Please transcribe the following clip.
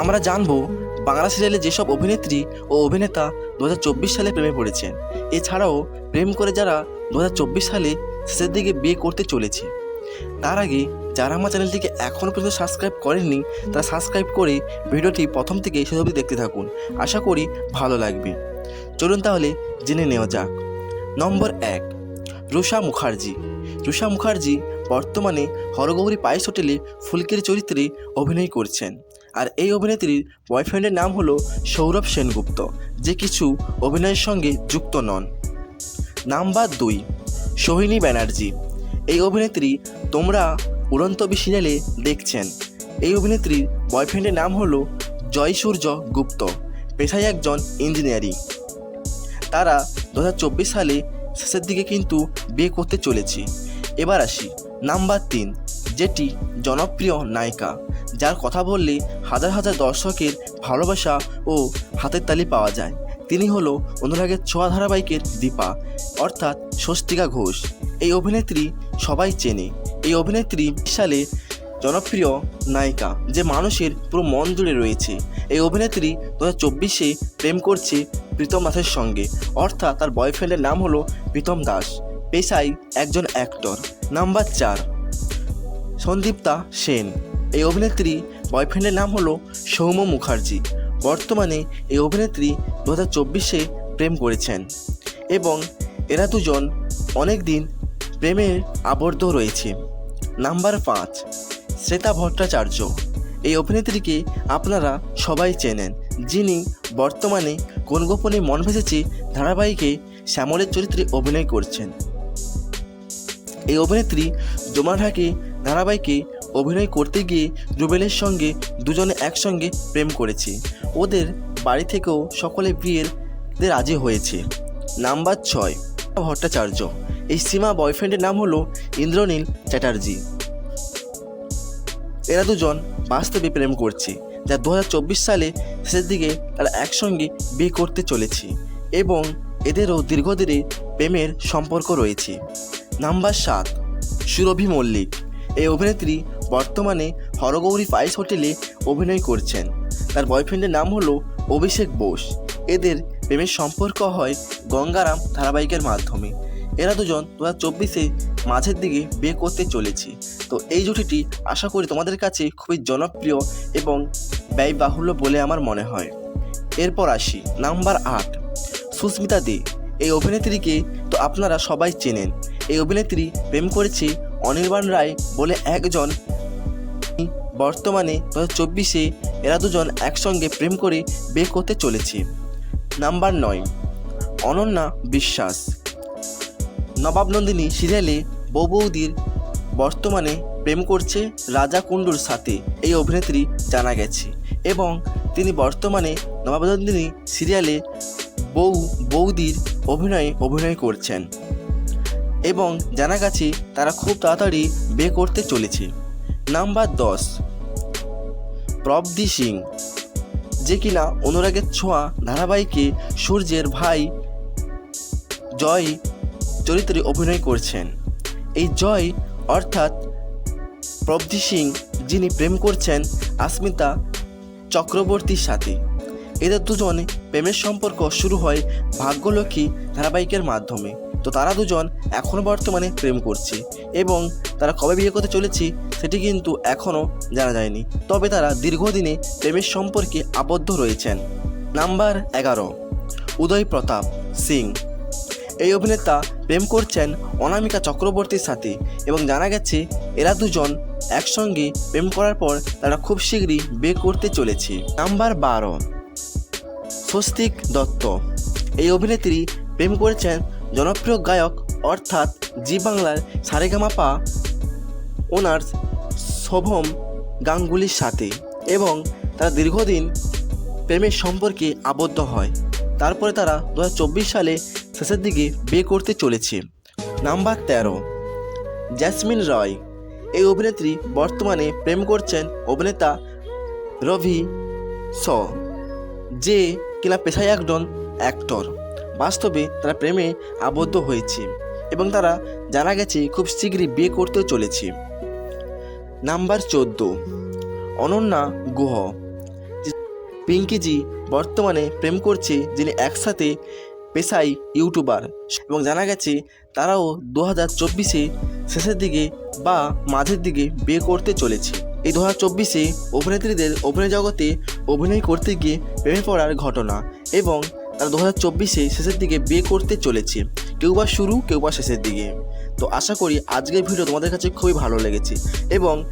আমরা জানব বাংলা সিরিয়ালে যেসব অভিনেত্রী ও অভিনেতা দু হাজার চব্বিশ সালে প্রেমে পড়েছেন। এছাড়াও প্রেম করে যারা দু হাজার চব্বিশ সালে শেষের দিকে বিয়ে করতে চলেছে। তার আগে যারা আমার চ্যানেলটিকে এখনও পর্যন্ত সাবস্ক্রাইব করেননি, তারা সাবস্ক্রাইব করে ভিডিওটি প্রথম থেকে শেষ অবধি দেখতে থাকুন। আশা করি ভালো লাগবে। চলুন তাহলে জেনে নেওয়া যাক। নম্বর এক রুষা মুখার্জি। রুষা মুখার্জি বর্তমানে হরগৌরী পায়েস হোটেলে ফুলকির চরিত্রে অভিনয় করছেন। আর এই অভিনেত্রীর বয়ফ্রেন্ডের নাম হলো সৌরভ সেনগুপ্ত, যে কিছু অভিনয়ের সঙ্গে যুক্ত নন। নাম্বার দুই, সোহিনী ব্যানার্জি। এই অভিনেত্রী তোমরা উড়ন্তবি সিরিয়ালে দেখছেন। এই অভিনেত্রীর বয়ফ্রেন্ডের নাম হলো জয়সূর্য গুপ্ত, পেশায় একজন ইঞ্জিনিয়ারিং তারা দু হাজার চব্বিশ সালে শেষের দিকে কিন্তু বিয়ে করতে চলেছে। এবার আসি, নাম্বার তিন যেটি জনপ্রিয় নায়িকা, যার কথা বললে হাজার হাজার দর্শকের ভালোবাসা ও হাতের তালি পাওয়া যায়। তিনি হলো অনুরাগের ছোঁয়া ধারাবাহিকের দীপা, অর্থাৎ স্বস্তিকা ঘোষ। এই অভিনেত্রী সবাই চেনে। এই অভিনেত্রী সালে জনপ্রিয় নায়িকা, যে মানুষের পুরো মন জুড়ে রয়েছে। এই অভিনেত্রী দু হাজার চব্বিশে প্রেম করছে প্রীতম দাসের সঙ্গে, অর্থাৎ তার বয়ফ্রেন্ডের নাম হলো প্রীতম দাস। পেশায় একজন অ্যাক্টর নাম্বার চার। সন্দীপ্তা সেন। এই অভিনেত্রী বয়ফ্রেন্ডের নাম হলো সৌম্য মুখার্জি। বর্তমানে এই অভিনেত্রী দু হাজার চব্বিশে প্রেম করেছেন এবং এরা দুজন অনেক দিন প্রেমের আবদ্ধ রয়েছে। নাম্বার পাঁচ, শ্বেতা ভট্টাচার্য। এই অভিনেত্রীকে আপনারা সবাই চেনেন, যিনি বর্তমানে কোন গোপনে মন ভেসেছে ধারাবাহিকে শ্যামলের চরিত্রে অভিনয় করছেন। এই অভিনেত্রী জোমা ঢাকে ধারাবাহিকে অভিনয় করতে গিয়ে রুবেলের সঙ্গে দুজনে একসঙ্গে প্রেম করেছে। ওদের বাড়ি থেকেও সকলে বিয়ের তে রাজি হয়েছে। নাম্বার ছয়, ভট্টাচার্য। এই সীমা বয়ফ্রেন্ডের নাম হলো ইন্দ্রনীল চ্যাটার্জি। এরা দুজন বাস্তবে প্রেম করছে, যা দু হাজার চব্বিশ সালে শেষের দিকে তারা একসঙ্গে বিয়ে করতে চলেছে এবং এদেরও দীর্ঘদিনে প্রেমের সম্পর্ক রয়েছে। নাম্বার সাত, সুরভি মল্লিক। এই অভিনেত্রী বর্তমানে হরগৌরী পাইস হোটেলে অভিনয় করছেন। তার বয়ফ্রেন্ডের নাম হলো অভিষেক বোস। এদের প্রেমের সম্পর্ক হয় গঙ্গারাম ধারাবাহিকের মাধ্যমে। এরা দুজন দু হাজার চব্বিশে মাঝের দিকে বিয়ে করতে চলেছে। তো এই জুটিটি আশা করি তোমাদের কাছে খুবই জনপ্রিয় এবং ব্যয়বাহুল্য বলে আমার মনে হয়। এরপর আসি, নাম্বার আট, সুস্মিতা দে। এই অভিনেত্রীকে তো আপনারা সবাই চেনেন। এই অভিনেত্রী প্রেম করেছে অনির্বাণ রায় বলে একজন বর্তমানে দু হাজার চব্বিশে এরা দুজন একসঙ্গে প্রেম করে বিয়ে করতে চলেছে। নাম্বার নয়, অনন্যা বিশ্বাস। নবাব নন্দিনী সিরিয়ালে বউ বৌদির বর্তমানে প্রেম করছে রাজা কুণ্ডুর সাথে, এই অভিনেত্রী জানা গেছে। এবং তিনি বর্তমানে নবাব নন্দিনী সিরিয়ালে বউ বৌদির অভিনয়ে অভিনয় করছেন। এবং জানা গেছে তারা খুব তাড়াতাড়ি বিয়ে করতে চলেছে। নাম্বার দশ, প্রবদি সিং। যে কিনা অনুরাগের ছোঁয়া ধারাবাহিকে সূর্যের ভাই জয় চরিত্রে অভিনয় করছেন। এই জয় অর্থাৎ প্রবধি সিং যিনি প্রেম করছেন, আসমিতা চক্রবর্তীর সাথে। এদের দুজনে প্রেমের সম্পর্ক শুরু হয় ভাগ্যলক্ষ্মী ধারাবাহিকের মাধ্যমে। তো তারা দুজন এখনও বর্তমানে প্রেম করছে এবং তারা কবে বিয়ে করতে চলেছে সেটি কিন্তু এখনও জানা যায়নি। তবে তারা দীর্ঘদিনে প্রেমের সম্পর্কে আবদ্ধ রয়েছেন। নাম্বার এগারো, উদয় প্রতাপ সিং। এই অভিনেতা প্রেম করছেন অনামিকা চক্রবর্তীর সাথে এবং জানা গেছে এরা দুজন একসঙ্গে প্রেম করার পর তারা খুব শীঘ্রই বিয়ে করতে চলেছে। নাম্বার বারো স্বস্তিক দত্ত। এই অভিনেত্রী প্রেম করেছেন জনপ্রিয় গায়ক, অর্থাৎ জি বাংলার সারেগামাপা ওনার শোভম গাঙ্গুলির সাথে এবং তারা দীর্ঘদিন প্রেমের সম্পর্কে আবদ্ধ হয়। তারপরে তারা দু হাজার চব্বিশ সালে শেষের দিকে বিয়ে করতে চলেছে। নাম্বার তেরো, জ্যাসমিন রয়। এই অভিনেত্রী বর্তমানে প্রেম করছেন অভিনেতা রবি স যে কিনা পেশায় একজন অ্যাক্টর বাস্তবে তারা প্রেমে আবদ্ধ হয়েছে এবং তারা জানা গেছে খুব শীঘ্রই বিয়ে করতেও চলেছে। নাম্বার চোদ্দ, অনন্যা গুহ। পিঙ্কিজি বর্তমানে প্রেম করছে যিনি একসাথে পেশায় ইউটিউবার এবং জানা গেছে তারাও দু হাজার চব্বিশে শেষের দিকে বা মাঝের দিকে বিয়ে করতে চলেছে। এই দু হাজার চব্বিশে অভিনেত্রীদের অভিনয় জগতে অভিনয় করতে গিয়ে প্রেমে পড়ার ঘটনা এবং তারা দু হাজার চব্বিশে শেষের দিকে বিয়ে করতে চলেছে। কেউ বা শুরু, কেউ বা শেষের দিকে। তো আশা করি আজকের ভিডিও তোমাদের কাছে খুবই ভালো লেগেছে এবং